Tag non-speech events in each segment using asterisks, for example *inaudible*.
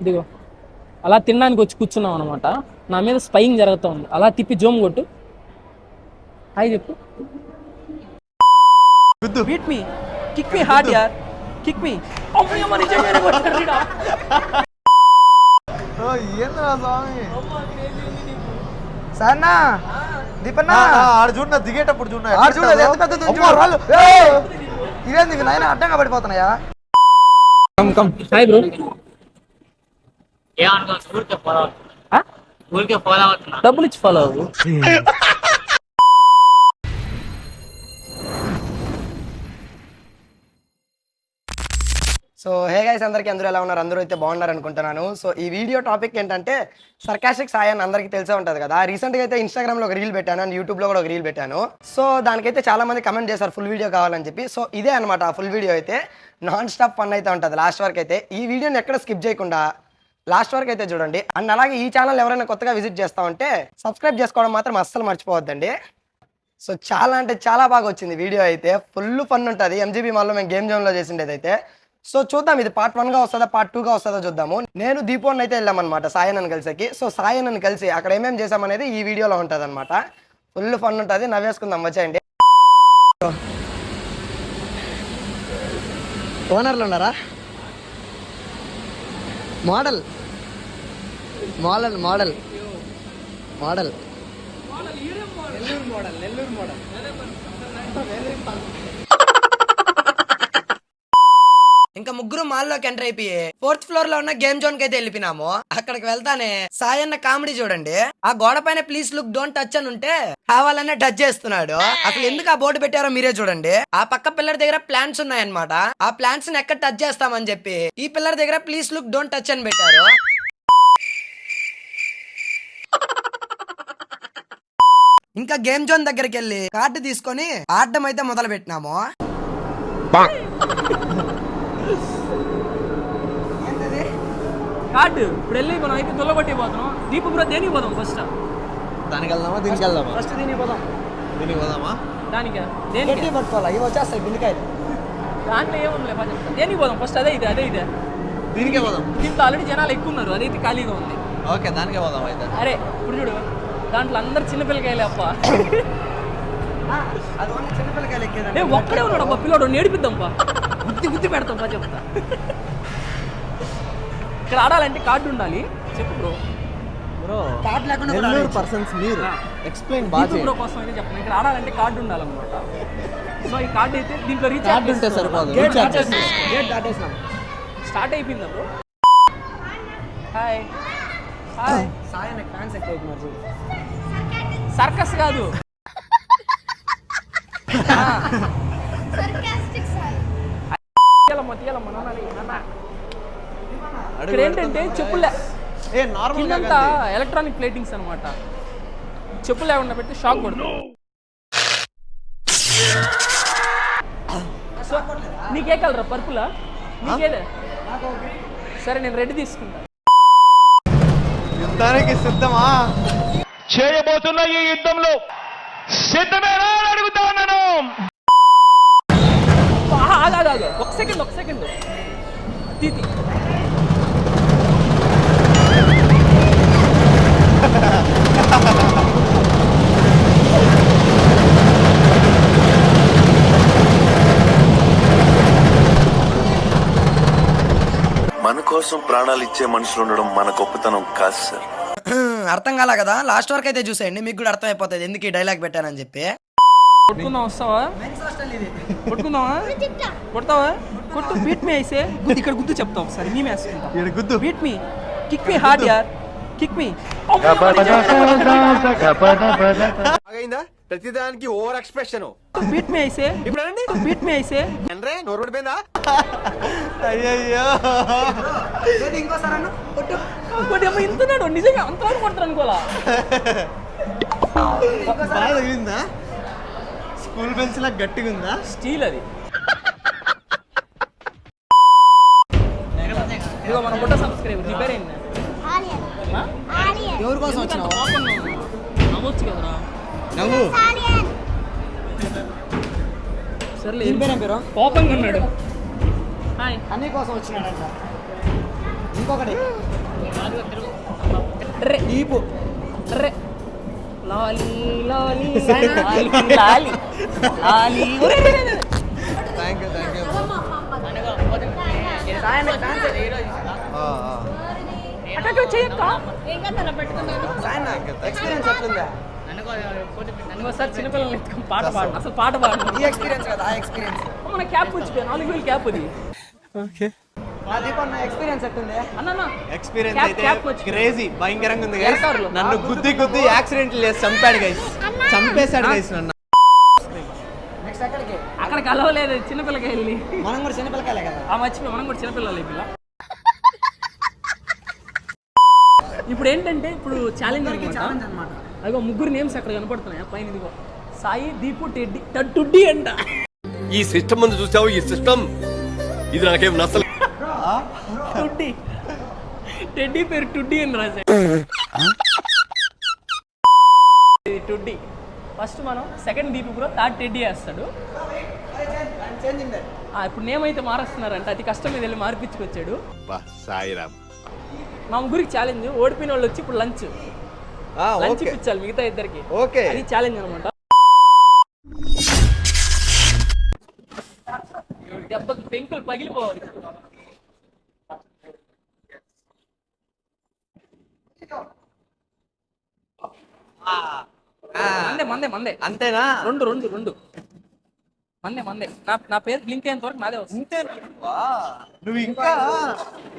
ఇదిగో. అలా తినడానికి వచ్చి కూర్చున్నాం అనమాట నా మీద స్పైయింగ్ జరుగుతూ ఉంది. అలా తిప్పి జోమ్ కొట్టు. హాయ్ చెప్పు. Beat me kick me hard యార్ కిక్ మీ ఓ, ఏందిరా స్వామి? సన్నా దీపన్న. ఆడు చూడు దిగేటప్పుడు చూడు ఆడు చూడు ఎంత పెద్దదో అమ్మో, చూడు. రాళ్ళు. ఏయ్! ఇదేంది ఇవి నాయన అడ్డంగా పడిపోతున్నాయా? కమ్ కమ్ హాయ్ బ్రో డబ్బులు ఇచ్చి ఫాలో అవ్వు. సో హే గైస్ అందరికీ అందరూ ఎలా ఉన్నారు? అందరూ అయితే బాగున్నారు అనుకుంటున్నాను. సో ఈ వీడియో టాపిక్ ఏంటంటే సర్కాస్టిక్ సాయి అని అందరికీ తెలిసే ఉంటుంది కదా. రీసెంట్గా అయితే ఇన్స్టాగ్రామ్లో ఒక రీల్ పెట్టాను అండ్ యూట్యూబ్లో కూడా ఒక రీల్ పెట్టాను. సో దానికైతే చాలా మంది కమెంట్ చేశారు ఫుల్ వీడియో కావాలని చెప్పి. సో ఇదే అనమాట ఆ ఫుల్ వీడియో అయితే. నాన్ స్టాప్ ఫన్ అయితే ఉంటుంది లాస్ట్ వరకు అయితే. ఈ వీడియోని ఎక్కడ స్కిప్ చేయకుండా లాస్ట్ వరకు అయితే చూడండి. అండ్ అలాగే ఈ ఛానల్ ఎవరైనా కొత్తగా విజిట్ చేస్తా ఉంటే సబ్స్క్రైబ్ చేసుకోవడం మాత్రం అస్సలు మర్చిపోవద్దండి. సో చాలా అంటే చాలా బాగా వచ్చింది వీడియో అయితే. ఫుల్ ఫన్ ఉంటుంది. ఎంజీబీ మాల్లో మేము గేమ్ జోన్లో చేసిండేది అయితే సో చూద్దాం ఇది పార్ట్ వన్గా వస్తుందా పార్ట్ టూగా వస్తుందో చూద్దాము. నేను దీపోన్ అయితే వెళ్ళామన్నమాట సాయనని కలిసేకి. సో సాయనని కలిసి అక్కడ ఏమేమి చేసామనేది ఈ వీడియోలో ఉంటుంది అనమాట ఫుల్ ఫన్ ఉంటుంది. నవ్వేసుకుందాం వచ్చేయండి. ఓనర్లు ఉన్నారా? మోడల్ మోడల్ మోడల్ మోడల్ ఇంకా ముగ్గురు మాల్లోకి ఎంటర్ అయిపోయి ఫోర్త్ ఫ్లోర్లో ఉన్న గేమ్ జోన్కి అయితే వెళ్ళిపోయినాము. అక్కడికి వెళ్తానే సాయి అన్న కామెడీ చూడండి. ఆ గోడ పైన ప్లీజ్ లుక్ డోంట్ టచ్ అని ఉంటే కావాలనే టచ్ చేస్తున్నాడు. అసలు ఎందుకు ఆ బోర్డు పెట్టారో మీరే చూడండి. ఆ పక్క పిల్లర్ దగ్గర ప్లాన్స్ ఉన్నాయన్నమాట. ఆ ప్లాన్స్ని ఎక్కడ టచ్ చేస్తామని చెప్పి ఈ పిల్లర్ దగ్గర ప్లీజ్ లుక్ డోంట్ టచ్ అని పెట్టారు. ఇంకా గేమ్ జోన్ దగ్గరికి వెళ్ళి కార్డు తీసుకొని ఆడడం అయితే మొదలు పెట్టినాము కార్డు. ఇప్పుడు వెళ్ళి మనం అయితే దొల్లగొట్టి పోతున్నాం. దీపు బ్రో దేనికి పోదాం ఫస్ట్ దానికి వెళ్దామా? దీనికి వెళ్దామా? ఫస్ట్ దీనికి పోదాం. దీనికి పోదామా? దానికి? దేనికి? పట్టుకోవాలి? ఇవి వచ్చేస్తాయి బిల్లికాయలు దాంట్లో ఏముంది లేపా చెప్తా. దేనికి పోదాం ఫస్ట్ అదే ఇది అదే ఇదే. దీనికే పోదాం. దీంట్లో ఆల్రెడీ జనాలు ఎక్కువ ఉన్నారు. అదైతే ఖాళీగా ఉంది. ఓకే దానికే పోదాం అయితే. అరే ఇప్పుడు చూడు. దాంట్లో అందరు చిన్నపిల్లకాయలే అప్ప ఏ ఒక్కడే ఉన్నాడు అబ్బా పిల్లోడు నేడిపిద్దాం పా గుద్ది గుద్ది పెడతాం పా చెప్తా. ఇక్కడ ఆడాలంటే కార్డు ఉండాలి. చెప్పు బ్రో. బ్రో కార్డు లేకుండా. పర్సన్స్ మీరు. ఎక్స్ప్లెయిన్ బాగా బ్రో కోసం అయితే చెప్పండి ఇక్కడ ఆడాలంటే కార్డు ఉండాలన్నమాట. సో ఈ కార్డు అయితే దీంట్లో రీఛార్జ్ కార్డు ఉంటే సరిపోదు. గేట్ రీఛార్జ్ దాటేసినాం. గేట్ దాటేసినాం. స్టార్ట్ అయిపోయిందా బ్రో హాయ్. హాయ్ సాయి నాకు ఫ్యాన్స్ ఎక్కువ సర్కస్ కాదు. ఇక్కడ ఏంటంటే చెప్పులే. ఏ నార్మల్ కిందంతా ఎలక్ట్రానిక్ ప్లేటింగ్స్ అన్నమాట. చెప్పులు లేకుండా పెడితే షాక్ కొడుతుంది. సో నీకే కలరా పర్పులా? నీకేదే సరే నేను రెడ్ తీసుకుంటా. యుద్ధానికి సిద్ధమా? చేయబోతున్న ఈ యుద్ధంలో సిద్ధమేనా అని అడుగుతా ఉన్నాను. ఒక సెకండ్ ఒక సెకండ్. తీతి. మన కోసం ప్రాణాలు ఇచ్చే మనుషులు ఉండడం మన గొప్పతనం కాదు సార్. అర్థం కాలా కదా? లాస్ట్ వరకు అయితే చూసేయండి మీకు కూడా అర్థం అయిపోతుంది ఎందుకు ఈ డైలాగ్ పెట్టానని చెప్పి. కొట్టుకుందాం వస్తావా? కొట్టుకుందామా? కొడతావా? కొట్టు బీట్ మీ అయితే గుద్దు ఇక్కడ గుద్దు చెప్తావు ఒకసారి మేము వేసుకుంటాం గుద్దు. Beat me kick me hard యార్ కిక్ మీ అయిందా ప్రతిదానికి ఓవర్ ఎక్స్ప్రెషన్. బీట్ మీ అయితే ఇప్పుడు బీట్ మీ అయితే అంటే నోరు పడిపోయిందా అయ్యయ్యో. ఇంకోసారి అన్న? కొట్టు. ఇంకోటి ఏమో ఇంతున్నాడు. నిజంగా అంతవరకు కొడతారు అనుకోలా. బాగా తగిలిందా? స్కూల్ బెంచ్ లా గట్టిగా ఉందా? స్టీల్ అది. ఇదిగో మన సబ్స్క్రైబర్ ఆ? ఆలియన్ ఎవరి కోసం వచ్చినావు? నవ్వొచ్చు కదరా. నవ్వు సర్లే ఏం పేరు? పేరు? కోపంగా ఉన్నాడు. హాయ్. అన్ని కోసం వచ్చినాడంట. ఇంకొకటి. రే. ఈపు. రే. లాలి లాలి లాలి లాలి. థ్యాంక్ యూ థ్యాంక్ యూ అటు, అటు చెయ్యక్క. ఎక్స్పీరియన్స్ ఎట్లుందా? నువ్వు ఒకసారి చిన్నపిల్లలు ఎత్తుకొని పాట పాడు. అసలు పాట పాడు. ఈ ఎక్స్పీరియన్స్ కదా ఆ ఎక్స్పీరియన్స్ మన క్యాప్ వచ్చిపోయా? నాలుగు వేలు అది. ఓకే భయంకరంగా ఉంది. నన్ను గుద్ది గుద్ది యాక్సిడెంట్ చేసి చంపాడు గైస్ చంపేశాడు గైస్ నన్ను. అక్కడికి అలవలేదు చిన్నపిల్లకి వెళ్ళి. మనం కూడా చిన్నపిల్లకాయలే కదా. ఆ మర్చిపోయి మనం కూడా చిన్నపిల్లలు పిల్ల. ఇప్పుడు ఏంటంటే ఇప్పుడు ఛాలెంజ్ ఛాలెంజ్ అనమాట అదిగో ముగ్గురు నేమ్స్ అక్కడ కనపడుతున్నాయి? పైన ఇదిగో. సాయి దీపు టెడ్డి టడ్డుడ్డి అంట. ఈ సిస్టమ్ ముందు చూసావు? ఈ సిస్టమ్? ఇది నాకేం నచ్చలేదు టుడ్డి. టెడ్డి పేరు టుడ్డి అని ఇది టుడ్డి. ఫస్ట్ మనం second Deepu bro third teddy వేస్తాడు. ఇప్పుడు నేమ్ అయితే మారుస్తున్నారంట. అతి కష్టం మీద వెళ్ళి మార్పించుకొచ్చాడు. సాయిరామ్. మా ముగ్గురికి ఛాలెంజ్ ఓడిపోయిన వాళ్ళు వచ్చి ఇప్పుడు లంచ్. లంచ్ ఇప్పించాలి మిగతా ఇద్దరికి. ఓకే. అది ఛాలెంజ్ అనమాట దెబ్బకి పెంకులు పగిలిపోవాలి. మందే మందే మందే. అంతేనా? రెండు రెండు రెండు. మందే మందే. నా నా పేరు బ్లింక్ అయ్యేంత వరకు నాదే వస్తుంది. నువ్వు ఇంకా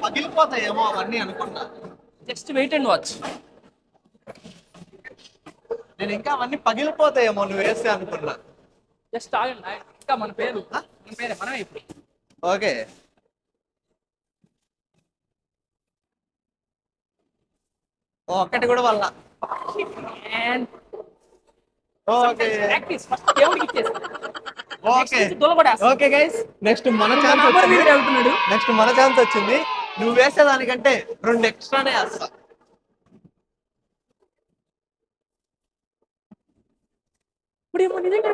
పగిలిపోతాయేమో అవన్నీ అనుకున్నా జస్ట్ వెయిట్ అండ్ వాచ్ నేను ఇంకా అవన్నీ పగిలిపోతాయేమో నువ్వు వేస్తే అనుకున్నా జస్ట్ ఆగండి. ఇంకా మన పేరు మన పేరే మనమే ఇప్పుడు. ఓకే. ఒక్కటి కూడా వల్ల. ఓకే. గైస్ నెక్స్ట్ మన ఛాన్స్ నెక్స్ట్ మన ఛాన్స్ వచ్చింది. నువ్వు వేసేదానికంటే రెండు ఎక్స్ట్రానే వేస్తా. ఇప్పుడు ఏమో నిజంగా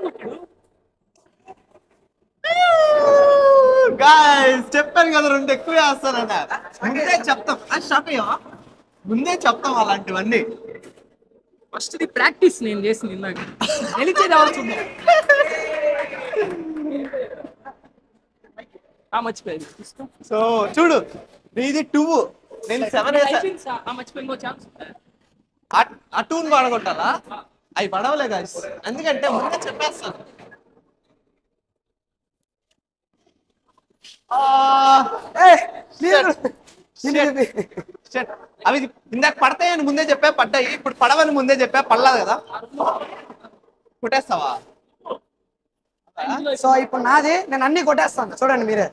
గాయస్ చెప్పాను కదా రెండు ఎక్కువ వేస్తానన్న. ముందే చెప్తాం. అది షాప్ అయ్యా ముందే చెప్తాం అలాంటివన్నీ. ఫస్ట్ ది ప్రాక్టీస్ నేను చేసింది ఇందాక. గెలిచేది చూద్దాం. ఆ మర్చిపోయింది. సో చూడు నీది టూ నేను సెవెన్ వేసా. అయిపోయింది సార్. ఆ మర్చిపోయి ఇంకో ఛాన్స్ ఆ టూన్ పడగొట్టాలా అవి పడవలే గాయస్ ఎందుకంటే ముందే చెప్పేస్తాను. అవి ఇందాక పడతాయని ముందే చెప్పా పడ్డాయి. ఇప్పుడు పడవని ముందే చెప్పా పడలేదు కదా. కొట్టేస్తావా? సో ఇప్పుడు నాది నేను అన్ని కొట్టేస్తాను. చూడండి మీరే.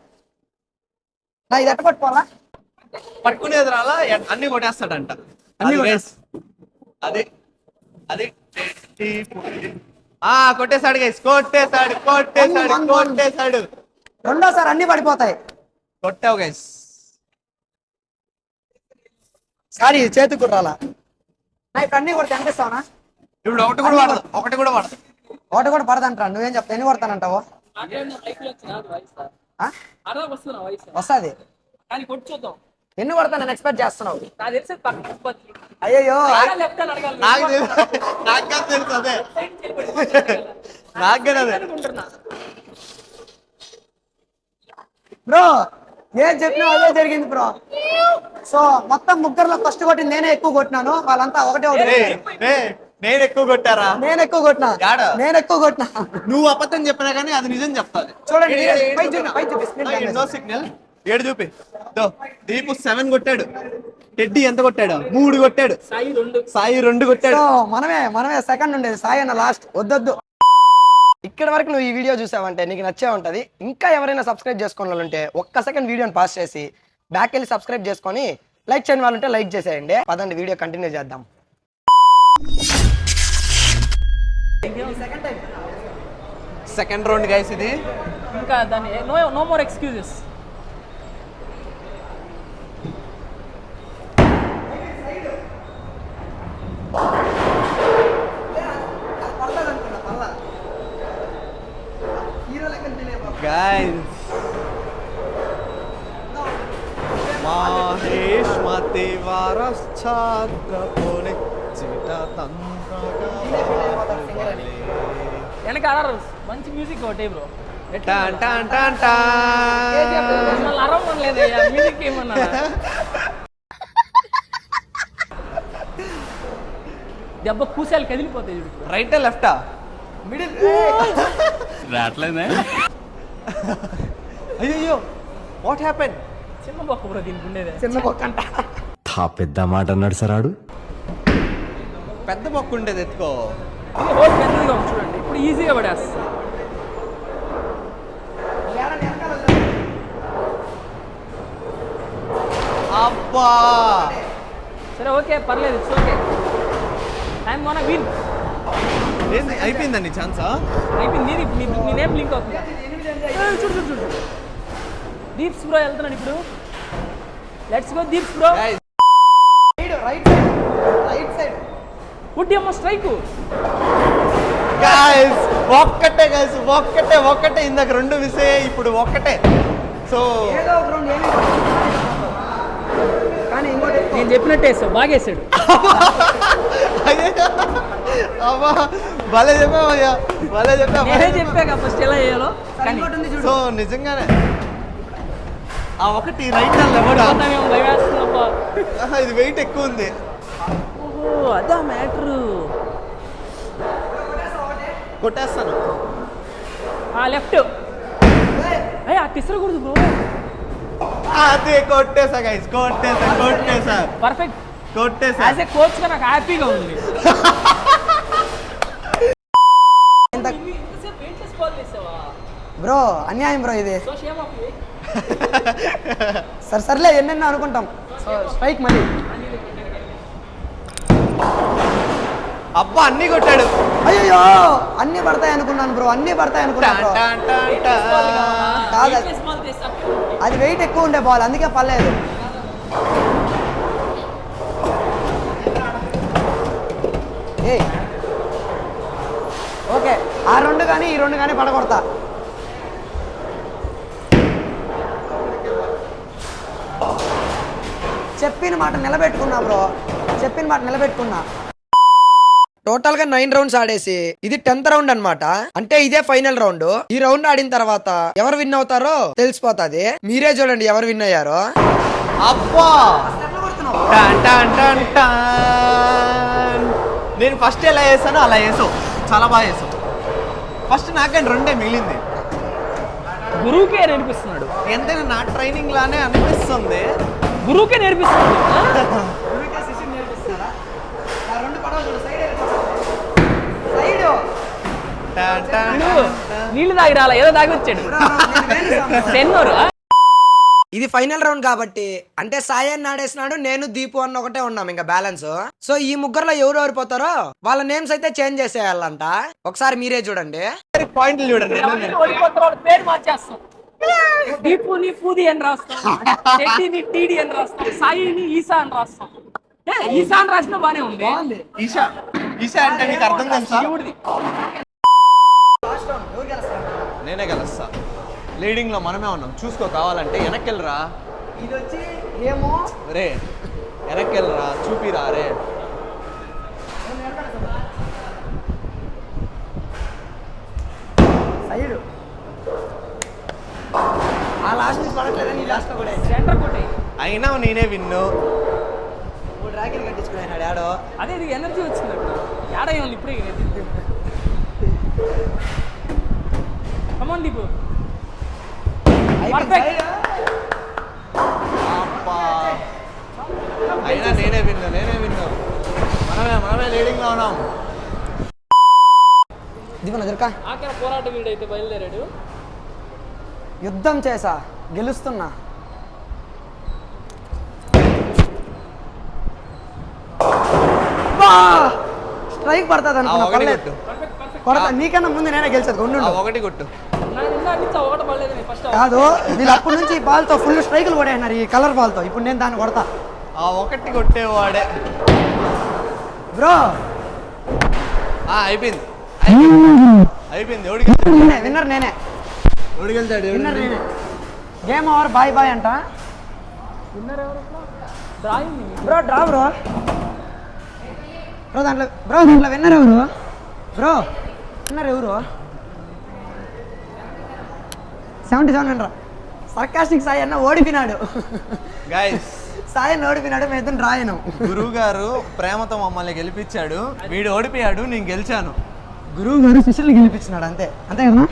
నా ఇది ఎట్ట కొట్టుకోవాలా పట్టుకునేది రాలా అన్ని కొట్టేస్తాడంట. అన్ని. అది అది ఆ కొట్టేశాడు గైస్ కొట్టేశాడు కొట్టేశాడు. కొట్టేశాడు. రెండోసారి అన్ని పడిపోతాయి. కొట్టావు గైస్ సారీ చేతికి కుట్రాలా నా ఇప్పుడు అన్ని కొడితే ఎంత ఇస్తావునా ఇప్పుడు ఒకటి కూడా పడదు ఒకటి కూడా పడదు ఒకటి కూడా పడదంటరా నువ్వేం చెప్తా ఎన్ని కొడతానంటావు? వస్తాది. కానీ కొట్టి చూద్దాం. ఎన్ని కొడతానని ఎక్స్పెక్ట్ చేస్తున్నావు? అడగాలి. నాకు నాకు కాదు తెలుసు అదే. నాకు కూడా అదే. అనుకుంటున్నా బ్రో ఏం చెప్పినా అదే జరిగింది బ్రో. సో మొత్తం ముగ్గురులో ఫస్ట్ కొట్టింది నేనే ఎక్కువ కొట్టినాను. వాళ్ళంతా ఒకటే ఒకటి నేను ఎక్కువ కొట్టారా? నేను ఎక్కువ కొట్టినా? నేను ఎక్కువ కొట్టినా. నువ్వు అబద్ధం చెప్పినా కానీ అది నిజం చెప్తాది. చూడండి, సిగ్నల్ ఏడు చూపి. దో దీపు సెవెన్ కొట్టాడు. టెడ్డీ ఎంత కొట్టాడు? మూడు కొట్టాడు. సాయి రెండు. సాయి రెండు కొట్టాడు. మనమే మనమే సెకండ్ ఉండేది. సాయి అన్న లాస్ట్. వద్దొద్దు. ఇక్కడ వరకు నువ్వు ఈ వీడియో చూసావంటే నీకు నచ్చే ఉంటది. ఇంకా ఎవరైనా సబ్స్క్రైబ్ చేసుకున్న వాళ్ళు ఉంటే ఒక్క సెకండ్ వీడియోని పాస్ చేసి బ్యాక్ వెళ్ళి సబ్స్క్రైబ్ చేసుకొని లైక్ చేయని వాళ్ళు ఉంటే లైక్ చేసేయండి. పదండి వీడియో కంటిన్యూ చేద్దాం. సెకండ్ రౌండ్ గైస్ ఇది. ఇంకా దాన్ని no no more excuses. Guys Mahesh దేవారశ్చాద్ర పోలే చిట వెనక అరరు. మంచి మ్యూజిక్ ఒకటి బ్రో టాన్ టాన్ టాన్ టాన్. మిమ్మల్ని అరవలేదు మ్యూజిక్ ఏమన్నా దెబ్బ కూసాలు కదిలిపోతాయి రైటా లెఫ్టా మిడిల్ రావట్లేదే? అయ్యో వాట్ హ్యాపెన్ చిన్న బొక్క బ్రో దీనికి ఉండేదే చిన్న బొక్కంట. తా పెద్ద మాట అన్నాడు సరాడు పెద్ద మొక్క ఉండేది ఎత్తుకో. ఇది హోల్ పెద్దదిగా ఉంది చూడండి. ఇప్పుడు ఈజీగా పడేస్తుంది అబ్బా! సరే ఓకే పర్లేదు it's okay. I'm gonna win అయిపోయిందండి ఛాన్సా? అయిపోయింది నీది నీ నీ నేమ్ లింక్ అవుతుంది. చూడు చూడు చూడు దీప్స్ బ్రో వెళ్తున్నాడు ఇప్పుడు. Let's go Deeps bro right side right side పుట్టి అమ్మ స్ట్రైక్ గాయస్ ఒక్కటే గాయస్ ఒక్కటే ఒక్కటే. ఇందాక రెండు విసే ఇప్పుడు ఒక్కటే. సో ఏదో ఒక రెండు ఏమి. నేను చెప్పినట్టు వేసావు బాగా వేసాడు అమ్మా భలే చెప్పావయ్యా భలే నేనే చెప్పా చెప్పాక ఫస్ట్ ఎలా చేయాలో? సో నిజంగానే. ఆ ఒకటి రైట్. ఇది వెయిట్ ఎక్కువ ఉంది. ఓహో అదా మ్యాటరు కొట్టేస్తాను. ఆ లెఫ్ట్ అయ్యి ఆ తిసరకూడదు బ్రో అదే కొట్టేసా గైస్ కొట్టేసా కొట్టేసా పర్ఫెక్ట్ కొట్టేసా యాజ్ ఏ కోచ్గా నాకు హ్యాపీగా ఉంది. బ్రో అన్యాయం బ్రో ఇది. సో షేమ్ ఆఫ్ యూ సరే సర్లే ఎన్నెన్నో అనుకుంటాం. స్ట్రైక్ మళ్ళీ. అబ్బా అన్ని కొట్టాడు. అయ్యో అన్ని పడతాయి అనుకున్నాను బ్రో అన్ని పడతాయి అనుకున్నాను కాదు అది- వెయిట్ ఎక్కువ ఉండే బాల్ అందుకే పర్లేదు. ఏ ఓకే ఆ రెండు కానీ ఈ రెండు కానీ పడగొడతా. చెప్పిన మాట నిలబెట్టుకున్నా బ్రో చెప్పిన మాట నిలబెట్టుకున్నా. టోటల్గా నైన్ రౌండ్స్ ఆడేసి ఇది టెన్త్ రౌండ్ అన్నమాట. అంటే ఇదే ఫైనల్ రౌండ్. ఈ రౌండ్ ఆడిన తర్వాత ఎవరు విన్ అవుతారో తెలిసిపోతాది. మీరే చూడండి ఎవరు విన్ అయ్యారో. అబ్బా! నేను ఫస్ట్ ఎలా చేసానో అలా చేసావు. చాలా బాగా చేసావు. ఫస్ట్ నాకంటే రెండే మిగిలింది. గురువుకే నేర్పిస్తున్నాడు. ఎంతైనా నా ట్రైనింగ్ లానే అనిపిస్తుంది. గురువుకే నేర్పిస్తున్నాడు. *laughs* నీళ్ళు తాగి రాలా? ఏదో తాగి వచ్చాడు. సెన్నోరు? ఇది ఫైనల్ రౌండ్ కాబట్టి అంటే సాయి అన్న ఆడేసినాడు నేను దీపు అన్న ఒకటే ఉన్నాం ఇంకా బ్యాలెన్స్. సో ఈ ముగ్గురులో ఎవరు ఓడిపోతారో వాళ్ళ నేమ్స్ అయితే చేంజ్ చేసేయాలంట. ఒకసారి మీరే చూడండి. పాయింట్లు చూడండి. ఎవరిని ఓడిపోతారో వాళ్ళ పేరు మార్చేస్తాం. దీపుని పూది అని రాస్తాం. శెట్టిని టీడీ అని రాస్తాం. సాయిని ఈసా అని రాస్తాం. ఏ, ఈసా అని రాసిన బానే ఉంది. ఈషా ఈషా అంటే నీకు అర్థం తెలుసా? నేనే గెలుస్తా. లీడింగ్లో మనమే ఉన్నాం. చూసుకో కావాలంటే వెనక్కి వెళ్ళరా ఇది వచ్చి ఏమో? రే వెనక్కి వెళ్ళరా చూపిరా రే. సైడ్. ఆ లాస్ట్ నుంచి పడట్లేదని ఈ లాస్ట్ కూడా సెంటర్ కొట్టే. అయినా నేనే విన్ను. మూడు ర్యాకెట్లు కట్టించుకున్నాను డాడో అదే ఇది ఎనర్జీ వచ్చింది అప్పుడు ఏడా ఉంది ఇప్పుడే కమాన్ దీపు. అయినా నేనే విన్ను నేనే విన్ను మనమే మనమే లీడింగ్లో ఉన్నాం దిగున దొరకా ఆఖరి పోరాట వీడైతే బయలుదేరాడు. యుద్ధం చేసా గెలుస్తున్నా. స్ట్రైక్ పడుతుంది అనుకున్నా ఒకటి పర్లేదు. కొడతా నీకన్నా ముందు నేనే గెలిచేది ఉండు ఆ ఒకటి కొట్టు. కాదు వీళ్ళు అప్పటి నుంచి ఈ బాల్తో ఫుల్ స్ట్రైకులు కొడేసినారు ఈ కలర్ బాల్తో ఇప్పుడు నేను దాన్ని కొడతా. ఆ ఒకటి కొట్టేవాడే. బ్రో! ఆ అయిపోయింది. అయిపోయింది. అయిపోయింది. ఎవడికి నేనే విన్నర్ నేనే. ఎవడికి వెళ్తాడు? విన్నర్ నేనే. గేమ్ ఓవర్ బాయ్ బాయ్ అంట? Drawing bro draw bro. Bro దాంట్లో బ్రో దాంట్లో విన్నర్ ఎవరు? బ్రో విన్నర్ ఎవరు? Seventy seven winner sarcastic Sai అన్న ఓడిపోయినాడు. గైస్ సాయి అన్న ఓడిపోయినాడు మేము ఇద్దరం డ్రా అయినాం గురువు గారు ప్రేమతో మమ్మల్ని గెలిపించాడు. వీడు ఓడిపోయాడు నేను గెలిచాను. గురువు గారు శిష్యుల్ని గెలిపించినాడు అంతే. అంతే కదా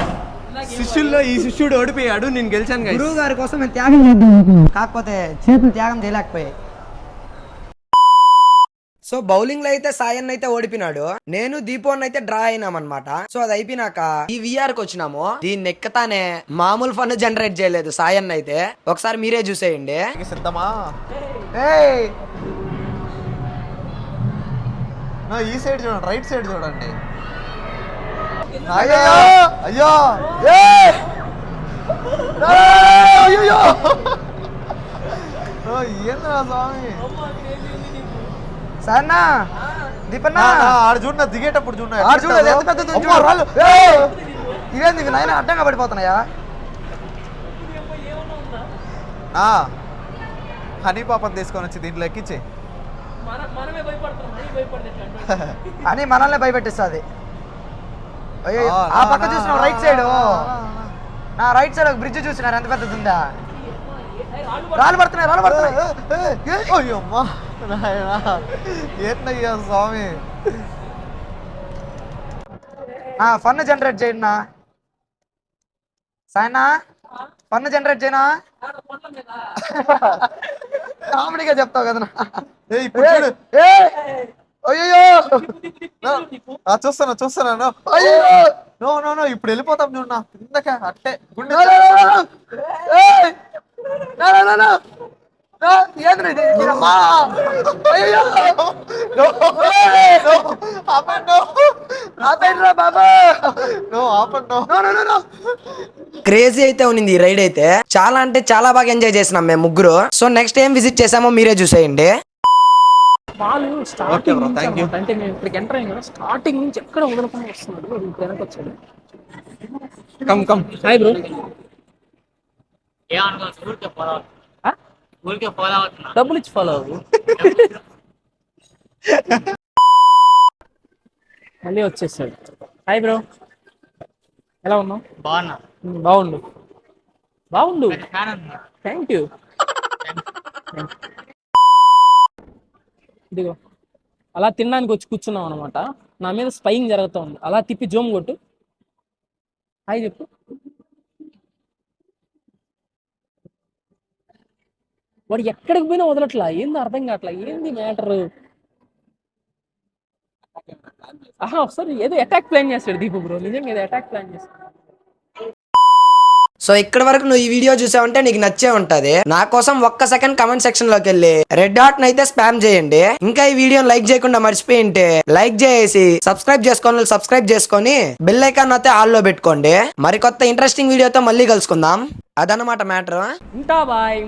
శిష్యుల్లో ఈ శిష్యుడు ఓడిపోయాడు నేను గెలిచాను గురువు గారి కోసం మేము త్యాగం చేద్దాం అనుకున్నాం. కాకపోతే చేతులు త్యాగం చేయలేకపోయాయి. సో బౌలింగ్లో అయితే సాయన్ అయితే ఓడిపోయినాడు నేను దీపోన్ అయితే డ్రా అయినాం అనమాట సో అది అయిపోయినాక ఈ విఆర్కి వచ్చినాము. దీన్ని ఎక్కతానే మామూలు ఫన్ జనరేట్ చేయలేదు సాయన్ అయితే ఒకసారి మీరే చూసేయండి. సిద్ధమా? ఏయ్! నా ఈ సైడ్ చూడండి రైట్ సైడ్ చూడండి. అయ్యో! అయ్యో! ఏంద్రా స్వామి? సాయన్నా దీపన్నా. ఆడు చూడ దిగేటప్పుడు చూడ ఆడు చూడు ఎంత చూడు. రాళ్ళు. ఏయ్! ఇవేంది ఇవి నాయన అడ్డంగా పడిపోతున్నాయా? ఆ, హనీ పాపం తీసుకొని వచ్చి దీంట్లో ఎక్కించి. అని మనల్ని భయపెట్టిస్తుంది. అయ్యో ఆ, పక్క నా, చూసినావు నా, రైట్ సైడ్ నా, నా రైట్ సైడ్ ఒక బ్రిడ్జ్ చూసినారు ఎంత పెద్దది ఉందా? రాళ్ళు పడుతున్నాయి రాళ్ళు పడుతున్నాయి. ఏయ్! అయ్యో అమ్మా నాయనా. ఏంటయ్యా స్వామి? ఆ ఫన్ జనరేట్ చేయండి నా. సాయనా ఫన్ జనరేట్ చేయనా? కామెడీగా చెప్తావు కదా ఆ, చూస్తాను చూస్తాను అయ్యో. నో నో నో ఇప్పుడు వెళ్ళిపోతాం చూడు నా. కిందక అట్టే. గుండె బాబా. క్రేజీ అయితే ఉన్నింది ఈ రైడ్ అయితే. చాలా అంటే చాలా బాగా ఎంజాయ్ చేసినాం మేము ముగ్గురు. సో నెక్స్ట్ ఏం విజిట్ చేసామో మీరే చూసేయండి. వాళ్ళు స్టార్టింగ్ నుంచి. అంటే మేము ఇక్కడికి ఎంటర్ అయ్యాం కదా స్టార్టింగ్ నుంచి ఎక్కడ వదలకుండా వస్తున్నాడు వెనక్కి వచ్చాడు. కమ్ కమ్ హాయ్ బ్రో ఏమనుకో ఊరికే ఫాలో అవుతున్నా ఊరికే ఫాలో అవుతున్నా డబ్బులు ఇచ్చి ఫాలో అవ్వు. మళ్ళీ వచ్చేసాడు. హాయ్ బ్రో ఎలా ఉన్నావు? బాగున్నా. బాగుండు. బాగుండు. థ్యాంక్ యూ ఇదిగో. అలా తినడానికి వచ్చి కూర్చున్నాం అనమాట నా మీద స్పైయింగ్ జరుగుతూ ఉంది అలా తిప్పి జోమ్ కొట్టు. హాయ్ చెప్పు. వాడు ఎక్కడికి పోయినా వదలట్లా? ఏంది అర్థం కావట్లా? ఏంది మ్యాటర్? ఆహా ఒకసారి ఏదో అటాక్ ప్లాన్ చేస్తాడు దీపు బ్రో నిజంగా ఏదో అటాక్ ప్లాన్ చేస్తాడు. సో ఇక్కడ వరకు నువ్వు ఈ వీడియో చూసావంటే నీకు నచ్చే ఉంటది. నా కోసం ఒక్క సెకండ్ కమెంట్ సెక్షన్లోకి వెళ్ళి రెడ్ డాట్ అయితే స్పామ్ చేయండి. ఇంకా ఈ వీడియోని లైక్ చేయకుండా మర్చిపోయింటే లైక్ చేసి సబ్స్క్రైబ్ చేసుకోని సబ్స్క్రైబ్ చేసుకొని బెల్ ఐకాన్ అయితే ఆల్లో పెట్టుకోండి. మరి కొత్త ఇంట్రెస్టింగ్ వీడియోతో మళ్ళీ కలుసుకుందాం. అదన్నమాట మ్యాటర్. ఉంటా బాయ్.